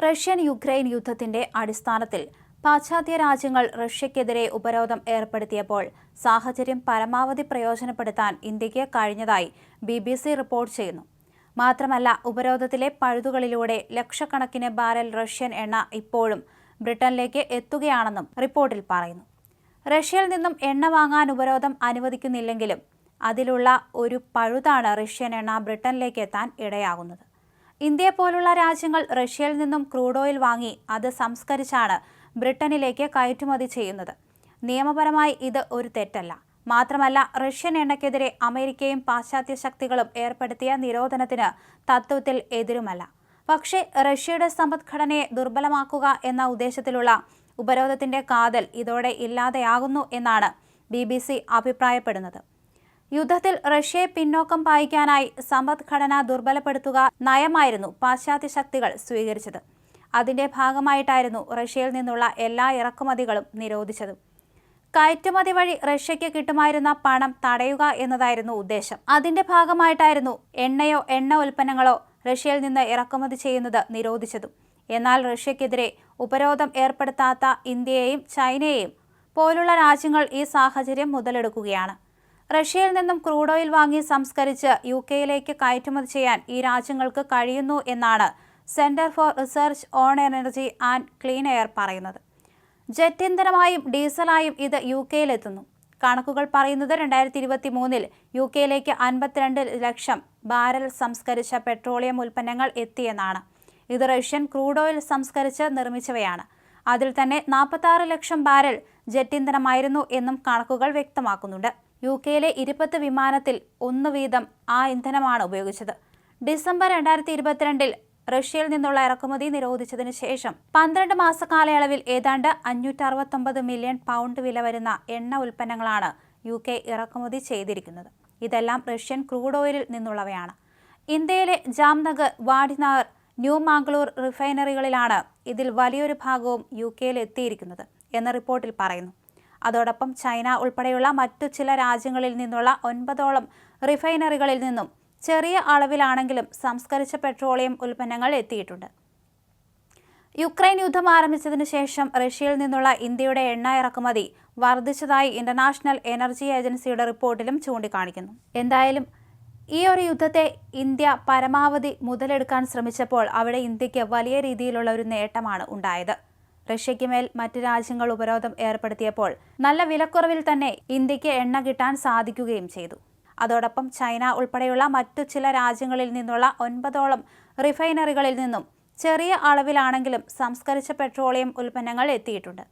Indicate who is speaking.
Speaker 1: Russian Ukraine യുദ്ധത്തിന്റെ അടിസ്ഥാനത്തിൽ പാശ്ചാത്യ രാജ്യങ്ങൾ റഷ്യക്കെതിരെ ഉപരോധം ഏർപ്പെടുത്തിയപ്പോൾ സാഹചര്യം പരമാവധി പ്രയോജനപ്പെടുത്താൻ ഇന്ത്യയ്ക്ക് കഴിഞ്ഞതായി ബി ബി സി റിപ്പോർട്ട് ചെയ്യുന്നു. മാത്രമല്ല ഉപരോധത്തിലെ പഴുതുകളിലൂടെ ലക്ഷക്കണക്കിന് ബാരൽ റഷ്യൻ എണ്ണ ഇപ്പോഴും ബ്രിട്ടനിലേക്ക് എത്തുകയാണെന്നും റിപ്പോർട്ടിൽ പറയുന്നു. റഷ്യയിൽ നിന്നും എണ്ണ വാങ്ങാൻ ഉപരോധം അനുവദിക്കുന്നില്ലെങ്കിലും അതിലുള്ള ഒരു പഴുതാണ് റഷ്യൻ എണ്ണ ബ്രിട്ടനിലേക്ക് എത്താൻ ഇടയാകുന്നത്. ഇന്ത്യയെ പോലുള്ള രാജ്യങ്ങൾ റഷ്യയിൽ നിന്നും ക്രൂഡ് ഓയിൽ വാങ്ങി അത് സംസ്കരിച്ചാണ് ബ്രിട്ടനിലേക്ക് കയറ്റുമതി ചെയ്യുന്നത്. നിയമപരമായി ഇത് ഒരു തെറ്റല്ല. മാത്രമല്ല റഷ്യൻ എണ്ണയ്ക്കെതിരെ അമേരിക്കയും പാശ്ചാത്യ ശക്തികളും ഏർപ്പെടുത്തിയ നിരോധനത്തിന് തത്വത്തിൽ എതിരുമല്ല. പക്ഷേ റഷ്യയുടെ സമ്പദ്ഘടനയെ ദുർബലമാക്കുക എന്ന ഉദ്ദേശത്തിലുള്ള ഉപരോധത്തിന്റെ കാതൽ ഇതോടെ ഇല്ലാതെയാകുന്നു എന്നാണ് ബി അഭിപ്രായപ്പെടുന്നത്. യുദ്ധത്തിൽ റഷ്യയെ പിന്നോക്കം പായിക്കാനായി സമ്പദ്ഘടന ദുർബലപ്പെടുത്തുക നയമായിരുന്നു പാശ്ചാത്യ ശക്തികൾ സ്വീകരിച്ചത്. അതിന്റെ ഭാഗമായിട്ടായിരുന്നു റഷ്യയിൽ നിന്നുള്ള എല്ലാ ഇറക്കുമതികളും നിരോധിച്ചത്. കയറ്റുമതി വഴി റഷ്യയ്ക്ക് കിട്ടുമായിരുന്ന പണം തടയുക എന്നതായിരുന്നു ഉദ്ദേശം. അതിന്റെ ഭാഗമായിട്ടായിരുന്നു എണ്ണയോ എണ്ണ ഉൽപ്പന്നങ്ങളോ റഷ്യയിൽ നിന്ന് ഇറക്കുമതി ചെയ്യുന്നത് നിരോധിച്ചതും. എന്നാൽ റഷ്യക്കെതിരെ ഉപരോധം ഏർപ്പെടുത്താത്ത ഇന്ത്യയെയും ചൈനയെയും പോലുള്ള രാജ്യങ്ങൾ ഈ സാഹചര്യം മുതലെടുക്കുകയാണ്. റഷ്യയിൽ നിന്നും ക്രൂഡ് ഓയിൽ വാങ്ങി സംസ്കരിച്ച് യു കെയിലേക്ക് കയറ്റുമതി ചെയ്യാൻ ഈ രാജ്യങ്ങൾക്ക് കഴിയുന്നു എന്നാണ് centre for research on energy and clean air പറയുന്നത്. ജെറ്റ് ഇന്ധനമായും ഡീസലായും ഇത് യു കെയിലെത്തുന്നു കണക്കുകൾ പറയുന്നത് രണ്ടായിരത്തി ഇരുപത്തി മൂന്നിൽ യു കെയിലേക്ക് അൻപത്തിരണ്ട് ലക്ഷം ബാരൽ സംസ്കരിച്ച പെട്രോളിയം ഉൽപ്പന്നങ്ങൾ എത്തിയെന്നാണ്. ഇത് റഷ്യൻ ക്രൂഡ് ഓയിൽ സംസ്കരിച്ച് നിർമ്മിച്ചവയാണ്. അതിൽ തന്നെ നാൽപ്പത്തി ലക്ഷം ബാരൽ ജെറ്റ് ഇന്ധനമായിരുന്നു എന്നും കണക്കുകൾ വ്യക്തമാക്കുന്നുണ്ട്. യു കെയിലെ ഇരുപത്ത് വിമാനത്തിൽ ഒന്ന് വീതം ആ ഇന്ധനമാണ് ഉപയോഗിച്ചത്. ഡിസംബർ രണ്ടായിരത്തി ഇരുപത്തിരണ്ടിൽ റഷ്യയിൽ നിന്നുള്ള ഇറക്കുമതി നിരോധിച്ചതിന് ശേഷം പന്ത്രണ്ട് മാസ കാലയളവിൽ ഏതാണ്ട് അഞ്ഞൂറ്റി മില്യൺ പൗണ്ട് വില വരുന്ന എണ്ണ ഉൽപ്പന്നങ്ങളാണ് യു കെ ഇറക്കുമതി ചെയ്തിരിക്കുന്നത്. ഇതെല്ലാം റഷ്യൻ ക്രൂഡ് ഓയിലിൽ നിന്നുള്ളവയാണ്. ഇന്ത്യയിലെ ജാംനഗർ വാഡിനാർ ന്യൂ മാംഗ്ലൂർ റിഫൈനറികളിലാണ് ഇതിൽ വലിയൊരു ഭാഗവും യു കെയിൽ എത്തിയിരിക്കുന്നത് എന്ന റിപ്പോർട്ടിൽ പറയുന്നു. അതോടൊപ്പം ചൈന ഉൾപ്പെടെയുള്ള മറ്റു ചില രാജ്യങ്ങളിൽ നിന്നുള്ള ഒൻപതോളം റിഫൈനറികളിൽ നിന്നും ചെറിയ അളവിലാണെങ്കിലും സംസ്കരിച്ച പെട്രോളിയം ഉൽപ്പന്നങ്ങൾ എത്തിയിട്ടുണ്ട്. യുക്രൈൻ യുദ്ധം ആരംഭിച്ചതിനു ശേഷം റഷ്യയിൽ നിന്നുള്ള ഇന്ത്യയുടെ എണ്ണ ഇറക്കുമതി വർദ്ധിച്ചതായി ഇന്റർനാഷണൽ എനർജി ഏജൻസിയുടെ റിപ്പോർട്ടിലും ചൂണ്ടിക്കാണിക്കുന്നു. എന്തായാലും ഈ ഒരു യുദ്ധത്തെ ഇന്ത്യ പരമാവധി മുതലെടുക്കാൻ ശ്രമിച്ചപ്പോൾ അവിടെ ഇന്ത്യയ്ക്ക് വലിയ രീതിയിലുള്ള ഒരു നേട്ടമാണ് ഉണ്ടായത്. റഷ്യയ്ക്ക് മേൽ മറ്റ് രാജ്യങ്ങൾ ഉപരോധം ഏർപ്പെടുത്തിയപ്പോൾ നല്ല വിലക്കുറവിൽ തന്നെ ഇന്ത്യയ്ക്ക് എണ്ണ കിട്ടാൻ സാധിക്കുകയും ചെയ്തു. അതോടൊപ്പം ചൈന ഉൾപ്പെടെയുള്ള മറ്റു ചില രാജ്യങ്ങളിൽ നിന്നുള്ള ഒൻപതോളം റിഫൈനറികളിൽ നിന്നും ചെറിയ അളവിലാണെങ്കിലും സംസ്കരിച്ച പെട്രോളിയം ഉൽപ്പന്നങ്ങൾ എത്തിയിട്ടുണ്ട്.